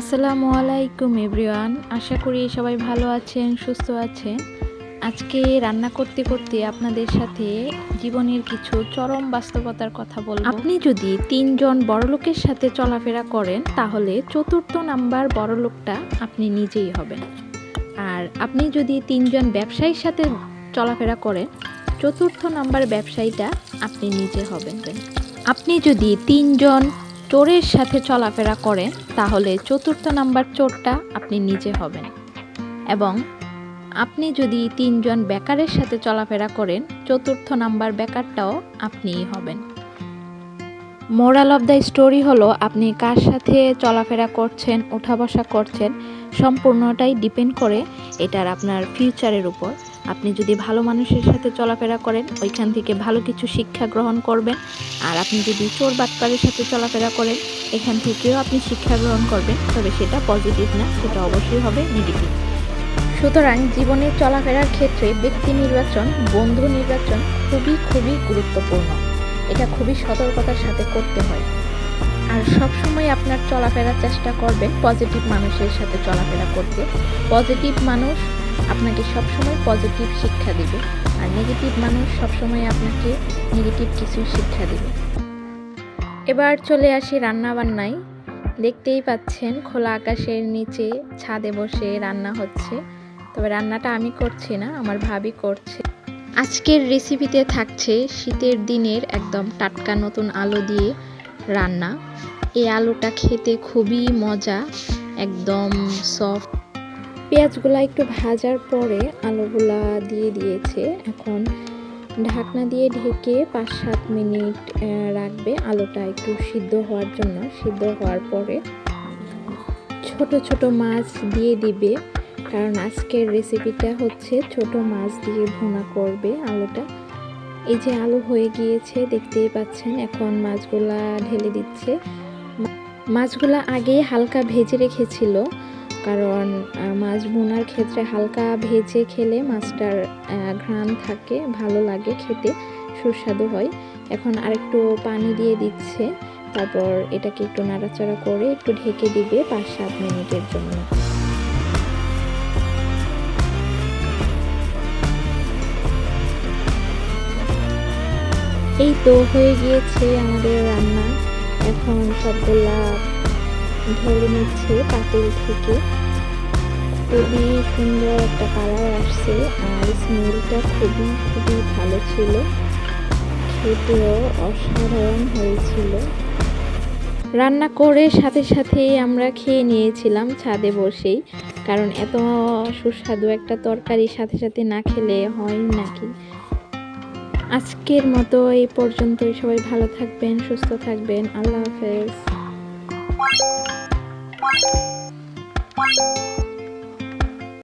আসসালামু আলাইকুম, এভরিওয়ান। আশা করি সবাই ভালো আছেন, সুস্থ আছেন। আজকে রান্না করতে করতে আপনাদের সাথে জীবনের কিছু চরম বাস্তবতার কথা বলব। আপনি যদি তিনজন বড়লোকের সাথে চলাফেরা করেন, তাহলে চতুর্থ নাম্বার বড়লোকটা আপনি নিজেই হবেন। আর আপনি যদি তিনজন ব্যবসায়ীর সাথে চলাফেরা করেন, চতুর্থ নাম্বার ব্যবসায়ীটা আপনি নিজে হবেন। আপনি যদি তিনজন চোরের সাথে চলাফেরা করেন তাহলে চতুর্থ নাম্বার চোরটা আপনি নিজে হবেন। এবং আপনি যদি তিনজন বেকারের সাথে চলাফেরা করেন, চতুর্থ নাম্বার বেকারটাও আপনিই হবেন। মোরাল অফ দ্য স্টোরি হলো, আপনি কার সাথে চলাফেরা করছেন ওঠা বসা করছেন, সম্পূর্ণটাই ডিপেন্ড করে এটার আপনার ফিউচারের উপর। আপনি যদি ভালো মানুষের সাথে চলাফেরা করেন, ওইখান থেকে ভালো কিছু শিক্ষা গ্রহণ করবেন। আর আপনি যদি চোর বাটপারের সাথে চলাফেরা করেন এখান থেকেও আপনি শিক্ষা গ্রহণ করবেন, তবে সেটা পজিটিভ না, সেটা অবশ্যই হবে নেগেটিভ সুতরাং জীবনে চলাফেরার ক্ষেত্রে ব্যক্তি নির্বাচন, বন্ধু নির্বাচন খুবই খুবই গুরুত্বপূর্ণ। এটা খুবই সতর্কতার সাথে করতে হয়। আর সবসময় আপনার চলাফেরার চেষ্টা করবেন পজিটিভ মানুষের সাথে চলাফেরা করতে। পজিটিভ মানুষ আপনাকে সবসময় পজিটিভ শিক্ষা দিবে, আর নেগেটিভ মানুষ সবসময় আপনাকে নেগেটিভ কিছু শিক্ষা দিবে। এবার চলে আসি রান্না বান্নায় দেখতেই পাচ্ছেন খোলা আকাশের নিচে ছাদে বসে রান্না হচ্ছে। তবে রান্নাটা আমি করছি না, আমার ভাবি করছে। আজকের রেসিপিতে থাকছে শীতের দিনের একদম টাটকা নতুন আলু দিয়ে রান্না। এই আলুটা খেতে খুবই মজা, একদম সফট পেঁয়াজগুলো একটু ভাজার পরে আলুগুলা দিয়ে দিয়েছে। এখন ঢাকনা দিয়ে ঢেকে পাঁচ সাত মিনিট রাখবে। আলুটা একটু সিদ্ধ হওয়ার জন্য। সিদ্ধ হওয়ার পরে ছোট ছোট মাছ দিয়ে দিবে। কারণ আজকের রেসিপিটা হচ্ছে ছোট মাছ দিয়ে ভুনা করবে আলুটা। এই যে আলু হয়ে গিয়েছে, দেখতেই পাচ্ছেন, এখন মাছগুলা ঢেলে দিচ্ছে। মাছগুলা আগে হালকা ভেজে রেখেছিল। কারণ মাছ বোনার ক্ষেত্রে হালকা ভেজে খেলে মাছটার ঘ্রাণ থাকে, ভালো লাগে খেতে, সুস্বাদু হয়। এখন আরেকটু পানি দিয়ে দিচ্ছে, তারপর এটাকে একটু নাড়াচাড়া করে একটু ঢেকে দিবে পাঁচ সাত মিনিটের জন্য। এই তো হয়ে গিয়েছে আমাদের রান্না। এখন সবগুলা ঢেলে নিচ্ছে পাতিল থেকে। খুবই সুন্দর একটা কালার আসছে আর স্মেলটা খুবই খুবই ভালো ছিল। খেতেও অসাধারণ হয়েছিল। রান্না করে সাথে সাথেই আমরা খেয়ে নিয়েছিলাম ছাদে বসেই। কারণ এত সুস্বাদু একটা তরকারি সাথে সাথে না খেলে হয় নাকি? আজকের মতো এই পর্যন্তই। সবাই ভালো থাকবেন, সুস্থ থাকবেন। আল্লাহ হাফেজ। Thank you.